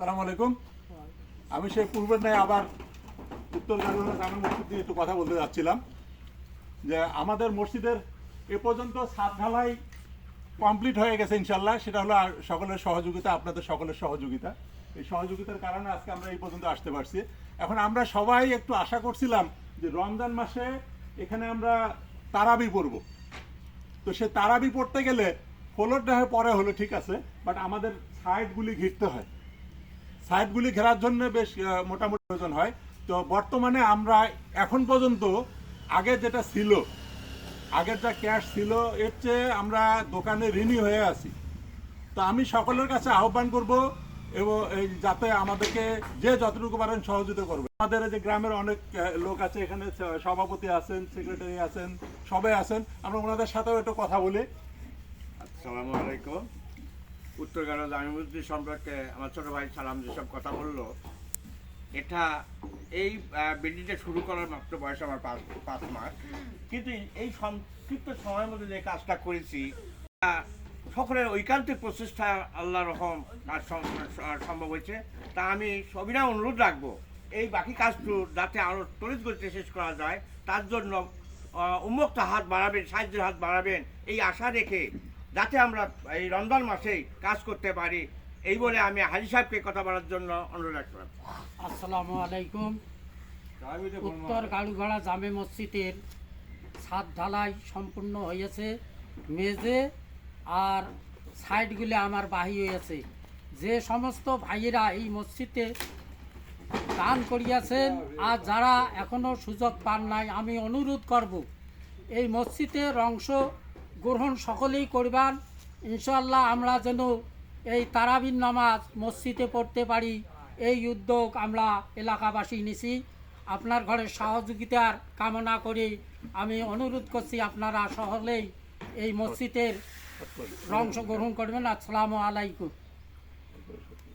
সালাম আলাইকুম। আমি সেই পূর্বের ন্যায় আবার উত্তর জামে মসজিদ নিয়ে একটু কথা বলতে যাচ্ছিলাম যে আমাদের মসজিদের এ পর্যন্ত সাত ঢালাই কমপ্লিট হয়ে গেছে ইনশাল্লাহ সেটা হলো সকলের সহযোগিতা, আপনাদের সকলের সহযোগিতা। এই সহযোগিতার কারণে আজকে আমরা এই পর্যন্ত আসতে পারছি। এখন আমরা সবাই একটু আশা করছিলাম যে রমজান মাসে এখানে আমরা তারাবি পড়ব। তো সে তারাবি পড়তে গেলে ফ্লোর না হয় পরে হলো ঠিক আছে, বাট আমাদের সাইডগুলি ঘিরতে হয়। সাইটগুলি ঘেরার জন্য বেশ মোটামুটি প্রয়োজন হয়। তো বর্তমানে আমরা এখন পর্যন্ত আগে যেটা ছিল আগের যা ক্যাশ ছিল, এর চেয়ে আমরা দোকানে ঋণী হয়ে আছি। তো আমি সকলের কাছে আহ্বান করব এবং এই যাতে আমাদেরকে যে যতটুকু পারেন সহযোগিতা করবে। আমাদের যে গ্রামের অনেক লোক আছে, এখানে সভাপতি আছেন সেক্রেটারি আছেন, সবাই আছেন। আমরা ওনাদের সাথেও একটু কথা বলি। আসসালামু আলাইকুম। উত্তর গাড়া জামিমুদ্দিন সম্পর্কে আমার ছোটো ভাই সালাম যেসব কথা বলল, এটা এই বিল্ডিংটা শুরু করার মাত্র বয়স আমার পাঁচ পাঁচ মাস। কিন্তু এই সংক্ষিপ্ত সময়ের মধ্যে যে কাজটা করেছি সকলের ঐকান্তিক প্রচেষ্টা আল্লাহ রহম সম্ভব হয়েছে। তা আমি সবিনা অনুরোধ রাখব, এই বাকি কাজটু যাতে আরও তড়িৎ গতিতে শেষ করা যায়, তার জন্য উন্মুক্ত হাত বাড়াবেন, সাহায্যের হাত বাড়াবেন, এই আশা রেখে যাতে আমরা এই রমজান মাসেই কাজ করতে পারি। এই বলে আমি হাজি সাহেবকে কথা বলার জন্য অনুরোধ রাখলাম। আসসালামু আলাইকুম। উত্তর গাড়ুঘাড়া জামে মসজিদের ছাদ ঢালাই সম্পূর্ণ হয়েছে মেঝে আর সাইডগুলি আমার বাহি হয়েছে যে সমস্ত ভাইয়েরা এই মসজিদে দান করিয়াছেন আর যারা এখনও সুযোগ পান নাই আমি অনুরোধ করব এই মসজিদের অংশ গ্রহণ সকলেই করবেন ইনশাল্লাহ আমরা যেন এই তারাবিন নামাজ মসজিদে পড়তে পারি। এই উদ্যোগ আমরা এলাকাবাসী নিছি। আপনার ঘরের সহযোগিতার কামনা করে আমি অনুরোধ করছি আপনারা সকলেই এই মসজিদের অংশগ্রহণ করবেন। আসসালামু আলাইকুম।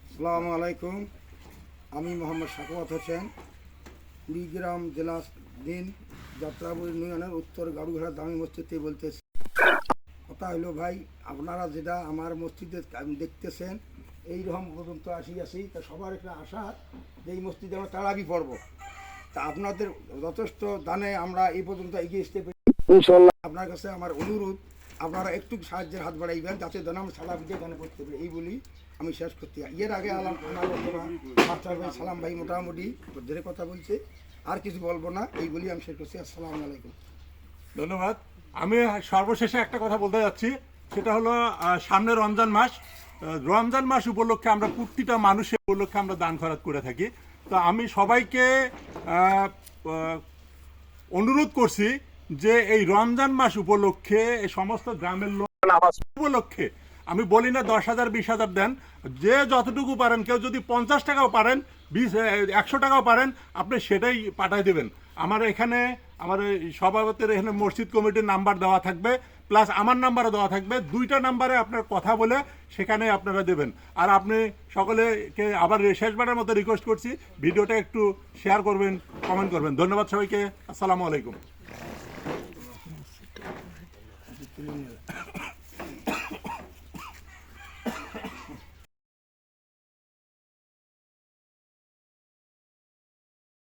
আসসালামু আলাইকুম। আমি মোহাম্মদ সাকওয়াত হোসেন, কুড়িগ্রাম জেলা দিন যাত্রাপুর ইউনিয়নের উত্তর গাড়ুঘাড়া দামি মসজিদে বলতেছি। কথা হলো ভাই, আপনারা যেটা আমার মসজিদে দেখতেছেন এই রকম পর্যন্ত আসি আসি, তা সবার একটা আশা যে এই মসজিদে আমরা তারাবি পড়ব। তা আপনাদের যথেষ্ট দানে আমরা এই পর্যন্ত এগিয়ে আসতে পারি ইনশাল্লাহ আপনার কাছে আমার অনুরোধ, আপনারা একটু সাহায্যের হাত বাড়াইবেন, যাতে যেন আমরা সালাবিতে গানে পড়তে পারি। এই বলি আমি শেষ করতে। এর আগে আলাম আমার মাস্টার ভাই সালাম ভাই মোটামুটি ধরে কথা বলছে, আর কিছু বলব না, এই বলি আমি শেষ করছি। আসসালামু আলাইকুম। ধন্যবাদ। আমি সর্বশেষে একটা কথা বলতে যাচ্ছি। সেটা হলো সামনে রমজান মাস। রমজান মাস উপলক্ষে আমরা প্রতিটা মানুষের উপলক্ষে আমরা দান খরচ করে থাকি। তো আমি সবাইকে অনুরোধ করছি যে এই রমজান মাস উপলক্ষে, এই সমস্ত গ্রামের লোক উপলক্ষে, আমি বলি না দশ হাজার, বিশ হাজার দেন। যে যতটুকু পারেন, কেউ যদি পঞ্চাশ টাকাও পারেন, বিশ একশো টাকাও পারেন, আপনি সেটাই পাঠিয়ে দেবেন। আমার এখানে, আমার সভাপতির এখানে মসজিদ কমিটির নাম্বার দেওয়া থাকবে, প্লাস আমার নাম্বারও দেওয়া থাকবে। দুইটা নাম্বারে আপনার কথা বলে সেখানে আপনারা দেবেন। আর আপনি সকলেকে আবার শেষবারের মতো রিকোয়েস্ট করছি, ভিডিওটা একটু শেয়ার করবেন কমেন্ট করবেন। ধন্যবাদ সবাইকে। আসসালামু আলাইকুম।